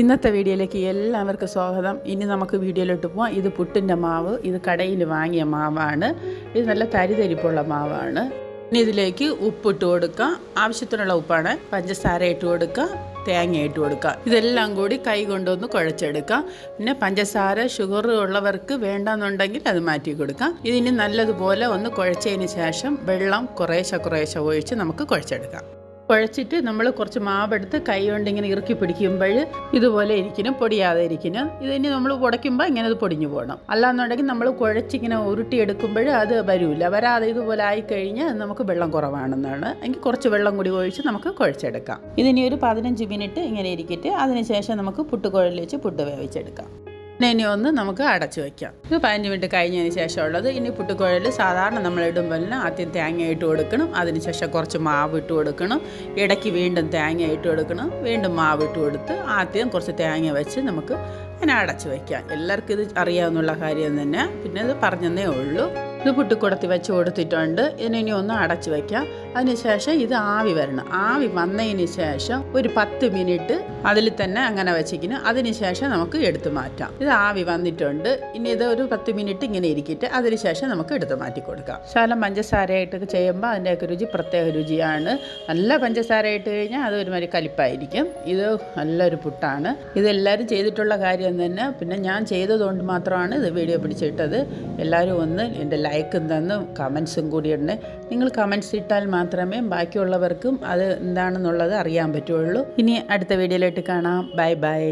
ഇന്നത്തെ വീഡിയോയിലേക്ക് എല്ലാവർക്കും സ്വാഗതം. ഇനി നമുക്ക് വീഡിയോയിലോട്ട് പോവാം. ഇത് പുട്ടിന്റെ മാവ് ഇത് കടയിൽ വാങ്ങിയ മാവാണ്. ഇത് നല്ല തരിതരിപ്പുള്ള മാവാണ്. ഇനി ഇതിലേക്ക് ഉപ്പിട്ട് കൊടുക്കാം. ആവശ്യത്തിനുള്ള ഉപ്പാണ്. പഞ്ചസാര ഇട്ട് കൊടുക്കാം. തേങ്ങ ഇട്ട് കൊടുക്കുക ഇതെല്ലാം കൂടി കൈ കൊണ്ടൊന്ന് കുഴച്ചെടുക്കാം. പിന്നെ പഞ്ചസാര ഷുഗർ ഉള്ളവർക്ക് വേണ്ടെന്നുണ്ടെങ്കിൽ അത് മാറ്റി കൊടുക്കാം. ഇതിന് നല്ലതുപോലെ ഒന്ന് കുഴച്ചതിന് ശേഷം വെള്ളം കുറേശ്ശെ കുറേശ്ശെ ഒഴിച്ച് നമുക്ക് കുഴച്ചെടുക്കാം. കുഴച്ചിട്ട് നമ്മൾ കുറച്ച് മാവെടുത്ത് കൈ കൊണ്ട് ഇങ്ങനെ ഇറുക്കി പിടിക്കുമ്പോൾ ഇതുപോലെ ഇരിക്കണം പൊടിയാതെ ഇരിക്കണം ഇതിന് നമ്മൾ പൊടയ്ക്കുമ്പോൾ ഇങ്ങനെ അത് പൊടിഞ്ഞു പോകണം അല്ലാന്നുണ്ടെങ്കിൽ നമ്മൾ കുഴച്ചിങ്ങനെ ഉരുട്ടിയെടുക്കുമ്പോൾ അത് വരില്ല വരാതെ ഇതുപോലെ ആയിക്കഴിഞ്ഞാൽ നമുക്ക് വെള്ളം കുറവാണെന്നാണ്. എങ്കിൽ കുറച്ച് വെള്ളം കൂടി ഒഴിച്ച് നമുക്ക് കുഴച്ചെടുക്കാം. ഇതിനി ഒരു പതിനഞ്ച് മിനിറ്റ് ഇങ്ങനെ ഇരിക്കട്ടെ. അതിനുശേഷം നമുക്ക് പുട്ടുകുഴൽ വെച്ച് പുട്ട് വേവിച്ചെടുക്കാം. ഇനി ഒന്ന് നമുക്ക് അടച്ചു വെക്കാം. ഇത് പതിനഞ്ച് മിനിറ്റ് കഴിഞ്ഞതിന് ശേഷമുള്ളത്. ഇനി പുട്ടുകുഴൽ സാധാരണ നമ്മൾ ഇടുമ്പോൾ ആദ്യം തേങ്ങ ഇട്ട് കൊടുക്കണം. അതിനുശേഷം കുറച്ച് മാവ് ഇട്ട് കൊടുക്കണം. ഇടയ്ക്ക് വീണ്ടും തേങ്ങ ഇട്ട് കൊടുക്കണം. വീണ്ടും മാവ് ഇട്ട് കൊടുത്ത് ആദ്യം കുറച്ച് തേങ്ങ വെച്ച് നമുക്ക് അങ്ങനെ അടച്ചു വയ്ക്കാം എല്ലാവർക്കും ഇത് അറിയാവുന്നുള്ള കാര്യം തന്നെ. പിന്നെ ഇത് പറഞ്ഞതേ ഉള്ളൂ. ഇത് പുട്ടിക്കുടത്തി വെച്ച് കൊടുത്തിട്ടുണ്ട്. ഇതിനി ഒന്ന് അടച്ചു വയ്ക്കാം അതിനുശേഷം ഇത് ആവി വരണം. ആവി വന്നതിന് ശേഷം ഒരു പത്ത് മിനിറ്റ് അതിൽ തന്നെ അങ്ങനെ വെച്ചിരിക്കുന്നു. അതിനുശേഷം നമുക്ക് എടുത്തു മാറ്റാം. ഇത് ആവി വന്നിട്ടുണ്ട്. ഇനി ഇത് ഒരു പത്ത് മിനിറ്റ് ഇങ്ങനെ ഇരിക്കട്ടെ. അതിനുശേഷം നമുക്ക് എടുത്തു മാറ്റി കൊടുക്കാം. ശകലം പഞ്ചസാരയായിട്ടൊക്കെ ചെയ്യുമ്പോൾ അതിന്റെയൊക്കെ രുചി പ്രത്യേക രുചിയാണ്. നല്ല പഞ്ചസാര ഇട്ട് കഴിഞ്ഞാൽ അത് ഒരുമാതിരി കലിപ്പായിരിക്കും. ഇത് നല്ലൊരു പുട്ടാണ്. ഇതെല്ലാവരും ചെയ്തിട്ടുള്ള കാര്യം തന്നെ. പിന്നെ ഞാൻ ചെയ്തതുകൊണ്ട് മാത്രമാണ് ഇത് വീഡിയോ പിടിച്ചിട്ടത്. എല്ലാവരും ഒന്ന് എന്റെ ലൈക്കും തന്ന് കമൻസും കൂടി ഉണ്ട് നിങ്ങൾ കമൻസ് ഇട്ടാൽ മാത്രമേ ബാക്കിയുള്ളവർക്കും അത് എന്താണെന്നുള്ളത് അറിയാൻ പറ്റുള്ളൂ ഇനി അടുത്ത വീഡിയോയിലോട്ട് കാണാം. Bye bye.